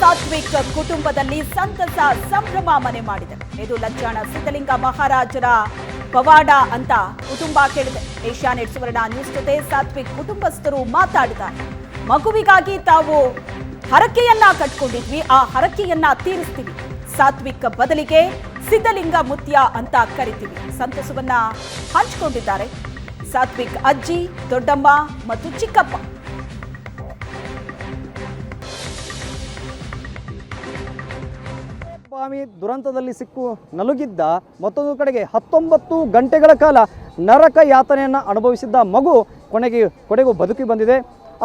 ಸಾತ್ವಿಕ್ ಕುಟುಂಬದಲ್ಲಿ ಸಂತಸ ಸಂಭ್ರಮ ಮನೆ ಮಾಡಿದೆ. ಇದು ಲಜ್ಜಾಣ ಸಿದ್ಧಲಿಂಗ ಮಹಾರಾಜರ ಪವಾಡ ಅಂತ ಕುಟುಂಬ ಕೇಳಿದೆ. ಏಷ್ಯಾನೆಟ್ ಸುವರ್ಣ ನ್ಯೂಸ್ ಜೊತೆ ಸಾತ್ವಿಕ್ ಕುಟುಂಬಸ್ಥರು ಮಾತಾಡಿದ್ದಾರೆ. ಮಗುವಿಗಾಗಿ ತಾವು ಹರಕೆಯನ್ನ ಕಟ್ಕೊಂಡಿದ್ವಿ. ಆ ಹರಕೆಯನ್ನ ತೀರಿಸ್ತೀವಿ. ಸಾತ್ವಿಕ್ ಬದಲಿಗೆ ಸಿದ್ಧಲಿಂಗ ಮುತ್ಯ ಅಂತ ಕರಿತೀವಿ. ಸಂತಸವನ್ನ ಹಂಚಿಕೊಂಡಿದ್ದಾರೆ. ಸಾತ್ವಿಕ್ ಅಜ್ಜಿ, ದೊಡ್ಡಮ್ಮ ಮತ್ತು ಚಿಕ್ಕಪ್ಪ. ಸ್ವಾಮಿ ದುರಂತದಲ್ಲಿ ಸಿಕ್ಕು ನಲುಗಿದ್ದ ಮತ್ತೊಂದು ಕಡೆಗೆ ಹತ್ತೊಂಬತ್ತು ಗಂಟೆಗಳ ಕಾಲ ನರಕ ಯಾತನೆಯನ್ನು ಅನುಭವಿಸಿದ್ದ ಮಗು ಕೊನೆಗೆ, ಕೊನೆಗೂ ಬದುಕಿ ಬಂದಿದೆ.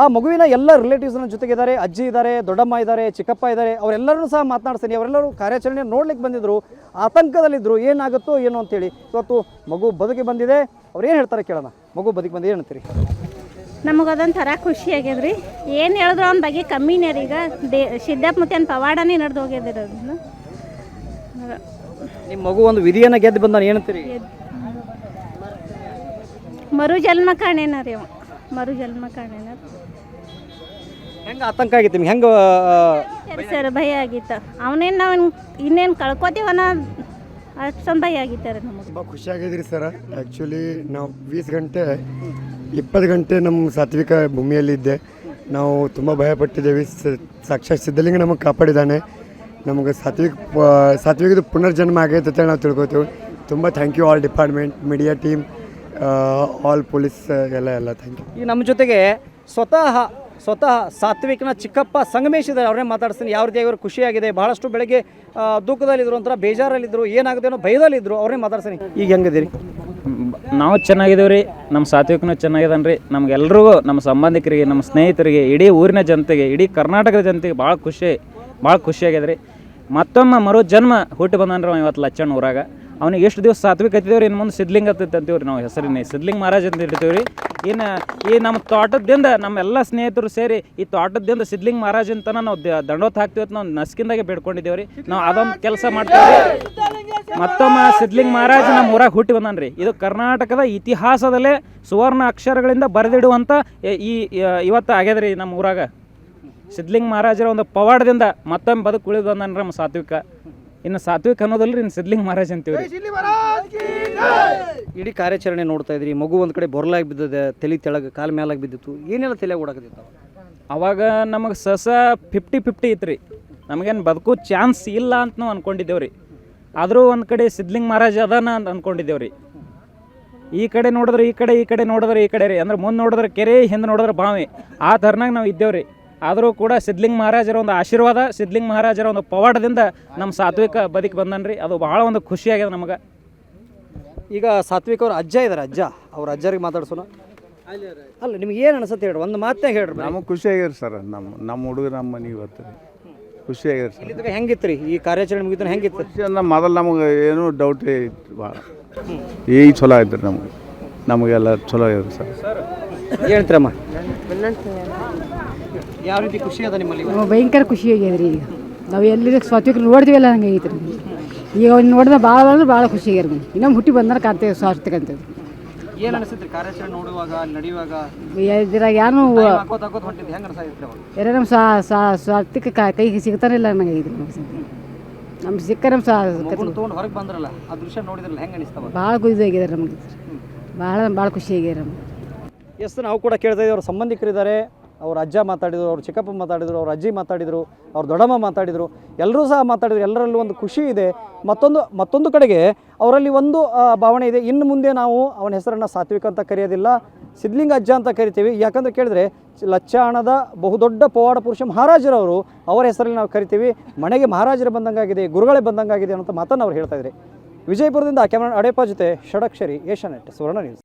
ಆ ಮಗುವಿನ ಎಲ್ಲ ರಿಲೇಟಿವ್ಸ್ನ ಜೊತೆಗಿದ್ದಾರೆ ಅಜ್ಜಿ ಇದ್ದಾರೆ, ದೊಡ್ಡಮ್ಮ ಇದ್ದಾರೆ, ಚಿಕ್ಕಪ್ಪ ಇದ್ದಾರೆ. ಅವರೆಲ್ಲರೂ ಸಹ ಮಾತನಾಡ್ತೀನಿ ಅವರೆಲ್ಲರೂ ಕಾರ್ಯಾಚರಣೆ ನೋಡ್ಲಿಕ್ಕೆ ಬಂದಿದ್ದರು ಆತಂಕದಲ್ಲಿದ್ದರು ಏನಾಗುತ್ತೋ ಏನೋ ಅಂತೇಳಿ. ಇವತ್ತು ಮಗು ಬದುಕಿ ಬಂದಿದೆ. ಅವ್ರು ಏನು ಹೇಳ್ತಾರೆ ಕೇಳೋಣ. ಮಗು ಬದುಕಿ ಬಂದಿದೆ ಏನಂತೀರಿ ನಮಗೆ ಅದೊಂಥರ ಖುಷಿ ರೀ ಏನು ಹೇಳಿದ್ರು ಅವ್ನ ಬಗ್ಗೆ ಕಮ್ಮಿನೇ ರೀ ಈಗ ದೇ ಸಿದ್ದಪ್ಪ ಮತ್ತೆ ಪವಾಡನೇ ನಡೆದು ಹೋಗ್ಯದ್ರಿ ಅದನ್ನು. ನಿಮ್ಮ ಮಗು ಒಂದು ವಿಧಿಯನ್ನು ಗೆದ್ದು ಬಂದಾನೆ ಏನಂತೀರಿ? ಮರು ಜನ್ಮ ಕಾಣೇನ ರೀ ಅವ ಮರು ಜನ್ಮ ಕಾಣೇನ ಹೆಂಗೆ ಆತಂಕ ಆಗಿತ್ತು ನಿಮ್ಗೆ? ಹೆಂಗೆ ಸರಿ ಸರ್ ಭಯ ಆಗಿತ್ತು. ಅವನೇನು ನಾವು ಇನ್ನೇನು ಕಳ್ಕೊತೀವನ? ಅಷ್ಟೊಂದು ಭಯ ಆಗಿತ್ತು ರೀ ನಮಗೆ. ತುಂಬ ಖುಷಿಯಾಗಿದ್ರಿ ಸರ್. ಆ್ಯಕ್ಚುಲಿ ನಾವು ವೀಸ್ ಗಂಟೆ ಇಪ್ಪತ್ತು ಗಂಟೆ ನಮ್ಮ ಸಾತ್ವಿಕ ಭೂಮಿಯಲ್ಲಿದ್ದೆ. ನಾವು ತುಂಬ ಭಯಪಟ್ಟಿದ್ದೇವೆ. ಸಾಕ್ಷಾತ್ ಸಿದ್ಧಲಿಂಗ ನಮಗೆ ಕಾಪಾಡಿದ್ದಾನೆ. ನಮಗೆ ಸಾತ್ವಿಕ ಪ- ಸಾತ್ವಿಕದ ಪುನರ್ಜನ್ಮ ಆಗೈತೆ ಅಂತ ನಾವು ತಿಳ್ಕೊತೀವಿ. ತುಂಬ thank you all department media team all police ಎಲ್ಲ ಎಲ್ಲ. ಥ್ಯಾಂಕ್ ಯು ಈ ನಮ್ಮ ಜೊತೆಗೆ ಸ್ವತಃ ಸ್ವತಃ ಸಾತ್ವಿಕನ ಚಿಕ್ಕಪ್ಪ ಸಂಗಮೇಶ್ ಇದ್ದಾರೆ. ಅವ್ರನ್ನೇ ಮಾತಾಡ್ತೀನಿ ಯಾವ ರೀತಿ ಇವರು ಖುಷಿಯಾಗಿದೆ. ಬಹಳಷ್ಟು ಬೆಳಗ್ಗೆ ದುಃಖದಲ್ಲಿದ್ದರು ದುಃಖದಲ್ಲಿದ್ರು ಒಂಥರ ಬೇಜಾರಲ್ಲಿದ್ದರು ಏನಾಗುತ್ತೆ ಅನ್ನೋ ಭಯದಲ್ಲಿದ್ದರು ಅವರೇ ಮಾತಾಡ್ತೀನಿ ಈಗ ಹೆಂಗಿದ್ದೀರಿ? ನಾವು ಚೆನ್ನಾಗಿದ್ದೀವಿ ರೀ ನಮ್ಮ ಸಾತ್ವಿಕನೂ ಚೆನ್ನಾಗಿದ್ದಾನೆ ರೀ ನಮ್ಗೆಲ್ರಿಗೂ ನಮ್ಮ ಸಂಬಂಧಿಕರಿಗೆ ನಮ್ಮ ಸ್ನೇಹಿತರಿಗೆ ಇಡೀ ಊರಿನ ಜನತೆಗೆ ಇಡೀ ಕರ್ನಾಟಕದ ಜನತೆಗೆ ಭಾಳ ಖುಷಿ ಭಾಳ ಖುಷಿಯಾಗಿದೆ ರೀ ಮತ್ತೊಮ್ಮೆ ಮರು ಜನ್ಮ ಹುಟ್ಟಿ ಬಂದನ್ರಿ ಅವ ಇವತ್ತು ಲಚ್ಚಣ್ಣ ಊರಾಗ. ಅವ್ನಿಗೆ ಎಷ್ಟು ದಿವಸ ಸಾತ್ವಿಕ ಹತ್ತಿದೇವ್ರಿ ಇನ್ನು ಮುಂದೆ ಸಿದ್ಲಿಂಗ ಹತ್ತೈತೆ ಅಂತೀವಿ ರೀ ನಾವು ಹೆಸರಿನ. ಸಿದ್ಲಿಂಗ ಮಹಾರಾಜ್ ಅಂತ ಇರ್ತೀವಿ ರೀ ಇನ್ನು ಈ ನಮ್ಮ ತೋಟದಿಂದ ನಮ್ಮ ಎಲ್ಲ ಸ್ನೇಹಿತರು ಸೇರಿ ಈ ತೋಟದಿಂದ ಸಿದ್ಲಿಂಗ ಮಹಾರಾಜ್ ಅಂತ ನಾವು ದಂಡೋತ್ ಹಾಕ್ತೀವಿ ನಾವು ನಸ್ಕಿಂದಾಗೆ ಬೇಡ್ಕೊಂಡಿದ್ದೇವೆ ರೀ ನಾವು ಅದೊಂದು ಕೆಲಸ ಮಾಡ್ತೀವಿ ಮತ್ತೊಮ್ಮೆ ಸಿದ್ಲಿಂಗ ಮಹಾರಾಜ್ ನಮ್ಮ ಊರಾಗ ಹುಟ್ಟಿ ಬಂದಾನ್ರಿ. ಇದು ಕರ್ನಾಟಕದ ಇತಿಹಾಸದಲ್ಲೇ ಸುವರ್ಣ ಅಕ್ಷರಗಳಿಂದ ಬರೆದಿಡುವಂಥ ಈ, ಇವತ್ತು ಆಗ್ಯದ್ರಿ ನಮ್ಮ ಊರಾಗ. ಸಿದ್ಲಿಂಗ ಮಹಾರಾಜರ ಒಂದು ಪವಾಡದಿಂದ ಮತ್ತೊಮ್ಮೆ ಬದುಕು ಉಳಿದು ಬಂದಾನ್ರಿ ನಮ್ಮ ಸಾತ್ವಿಕ. ಇನ್ನು ಸಾತ್ವಿಕ ಅನ್ನೋದಲ್ರಿ ಇನ್ನು ಸಿದ್ಲಿಂಗ ಮಹಾರಾಜ್ ಅಂತೀವಿ ಇಡೀ ಕಾರ್ಯಾಚರಣೆ ನೋಡ್ತಾ ಇದ್ರಿ ಮಗು ಒಂದು ಕಡೆ ಬೊರ್ಲಾಗಿ ಬಿದ್ದದೆ ತಲೆ ತೆಳಗೆ ಕಾಲು ಮೇಲಾಗಿ ಬಿದ್ದಿತ್ತು ಏನೆಲ್ಲ ತಲೆ ಓಡಾಕತ್ತಿತ್ತು ಅವಾಗ? ನಮಗೆ ಸಸ ಫಿಫ್ಟಿ ಫಿಫ್ಟಿ ಇತ್ತು ರೀ ನಮಗೇನು ಬದುಕು ಚಾನ್ಸ್ ಇಲ್ಲ ಅಂತ ನಾವು ಅಂದ್ಕೊಂಡಿದ್ದೇವೆ ರೀ ಆದರೂ ಒಂದು ಕಡೆ ಸಿದ್ಲಿಂಗ ಮಹಾರಾಜ ಅದಾನ ಅಂತ ಅಂದ್ಕೊಂಡಿದ್ದೇವೆ ರೀ ಈ ಕಡೆ ನೋಡಿದ್ರೆ ಈ ಕಡೆ ಈ ಕಡೆ ನೋಡಿದ್ರೆ ಈ ಕಡೆ ರೀ. ಅಂದ್ರೆ ಮುಂದೆ ನೋಡಿದ್ರೆ ಕೆರೆ ಹಿಂದೆ ನೋಡಿದ್ರೆ ಬಾವಿ. ಆ ಥರನಾಗ ನಾವು ಇದ್ದೇವೆ ರೀ ಆದರೂ ಕೂಡ ಸಿದ್ಲಿಂಗ್ ಮಹಾರಾಜರ ಒಂದು ಆಶೀರ್ವಾದ ಸಿದ್ಲಿಂಗ್ ಮಹಾರಾಜರ ಒಂದು ಪವಾಡದಿಂದ ನಮ್ಮ ಸಾತ್ವಿಕ ಬದುಕಿ ಬಂದನ್ರಿ. ರೀ ಅದು ಭಾಳ ಒಂದು ಖುಷಿಯಾಗ್ಯದ ನಮಗೆ. ಈಗ ಸಾತ್ವಿಕ ಅವ್ರ ಅಜ್ಜ ಇದ್ದಾರೆ ಅಜ್ಜ. ಅವ್ರ ಅಜ್ಜರಿಗೆ ಮಾತಾಡ್ಸೋಣ. ಅಲ್ಲ ನಿಮ್ಗೆ ಏನು ಅನ್ಸುತ್ತೆ ಹೇಳಿ ಒಂದು ಮಾತೇ ಹೇಳ್ರಿ ನಮಗೆ ಖುಷಿಯಾಗಿರಿ ಸರ್ ನಮ್ಮ ನಮ್ಮ ಹುಡುಗ ನಮ್ಮ ಮನೆ ಇವತ್ತು. ಖುಷಿಯಾಗಿರಿ ಸರ್. ಇದಕ್ಕೆ ಹೆಂಗಿತ್ತು ರೀ ಈ ಕಾರ್ಯಾಚರಣೆ ಮುಗಿದ್ರೆ ಹೆಂಗಿತ್ತು? ನಮ್ಮ ಮೊದಲು ನಮಗೆ ಏನೂ ಡೌಟೇ ಇತ್ತು ಭಾಳ ಈಗ ಚಲೋ ಆಯ್ತು ನಮಗೆ. ನಮಗೆಲ್ಲ ಚಲೋ ಆಗಿದೆ ಸರ್. ಹೇಳ್ತೀರಮ್ಮ. ಯಾವ ರೀತಿ ಖುಷಿ ಅದ ನಿಮ್ಮಲ್ಲಿ ಭಯಂಕರ ಖುಷಿ ಆಗ್ಯದ್ರಿ ಈಗ. ನಾವು ಎಲ್ಲಿ ಸ್ವಾತಿಕ ನೋಡ್ತೀವಲ್ಲ ಹಂಗೆ ಆಗೈತೆ ರೀ ಈಗ ಅವ್ನು ನೋಡಿದ್ರೆ ಭಾಳ ಅಂದ್ರೆ ಭಾಳ ಖುಷಿ ಆಗ್ಯಾರ ರೀ ಇನ್ನೊಮ್ಮೆ ಹುಟ್ಟಿ ಬಂದ್ರೆ ಕಾಣ್ತೇವೆ ಸ್ವಾರ್ಥಕ ಅಂತೇಳಿ. ಏನು ಅನಿಸುತ್ತೆ ಕಾರ್ಯಾಚರಣೆ ನೋಡುವಾಗ ಅಲ್ಲಿ ನಡೆಯುವಾಗ? ಇದ್ರಾಗ ಅವಾಗ? ಯಾರ ನಮ್ಮ ಸ್ವಾ ಸ್ವಾ ಸ್ವಾರ್ಥಕ್ಕೆ ಕೈಗೆ ಸಿಗ್ತಾನಿಲ್ಲ ನಂಗೆ ಆಗೈತೆ ನಮ್ಗೆ ನಮ್ಗೆ ಸಿಕ್ಕ ನಮ್ಮ ತೊಗೊಂಡು ಹೊರಗೆ ಬಂದ್ರಲ್ಲ ಆ ದೃಶ್ಯ ನೋಡಿದ್ರಲ್ಲ ಹೆಂಗೆ ಅನಿಸ್ತಾವ ಭಾಳ ಖುಷಿ ಆಗ್ಯದ ನಮಗೆ. ಭಾಳ ಭಾಳ ಖುಷಿ ಆಗ್ಯಾರ ನಮ್ಗೆ. ಎಷ್ಟು ನಾವು ಕೂಡ ಕೇಳ್ತಾ ಇದ್ದೀವಿ ಅವ್ರ ಸಂಬಂಧಿಕರಿದ್ದಾರೆ. ಅವ್ರ ಅಜ್ಜ ಮಾತಾಡಿದರು, ಅವ್ರ ಚಿಕ್ಕಪ್ಪ ಮಾತಾಡಿದರು, ಅವ್ರ ಅಜ್ಜಿ ಮಾತಾಡಿದರು, ಅವ್ರ ದೊಡ್ಡಮ್ಮ ಮಾತಾಡಿದರು, ಎಲ್ಲರೂ ಸಹ ಮಾತಾಡಿದರು, ಎಲ್ಲರಲ್ಲೂ ಒಂದು ಖುಷಿ ಇದೆ. ಮತ್ತೊಂದು ಮತ್ತೊಂದು ಕಡೆಗೆ ಅವರಲ್ಲಿ ಒಂದು ಭಾವನೆ ಇದೆ. ಇನ್ನು ಮುಂದೆ ನಾವು ಅವನ ಹೆಸರನ್ನು ಸಾತ್ವಿಕ ಅಂತ ಕರೆಯೋದಿಲ್ಲ ಸಿದ್ಲಿಂಗ ಅಜ್ಜ ಅಂತ ಕರಿತೀವಿ. ಯಾಕಂದ್ರೆ ಕೇಳಿದ್ರೆ ಲಚ್ಚಾಣದ ಬಹುದೊಡ್ಡ ಪವಾಡ ಪುರುಷ ಮಹಾರಾಜರವರು ಅವರ ಹೆಸರಲ್ಲಿ ನಾವು ಕರಿತೀವಿ. ಮನೆಗೆ ಮಹಾರಾಜರು ಬಂದಂಗಾಗಿದೆ, ಗುರುಗಳೇ ಬಂದಂಗಾಗಿದೆ ಅನ್ನೋಂಥ ಮಾತನ್ನು ಅವ್ರು ಹೇಳ್ತಾ ಇದ್ದಾರೆ. ವಿಜಯಪುರದಿಂದ ಕ್ಯಾಮರಾ ಅಡೆಪ ಜೊತೆ Shadakshari Asianet Suvarna news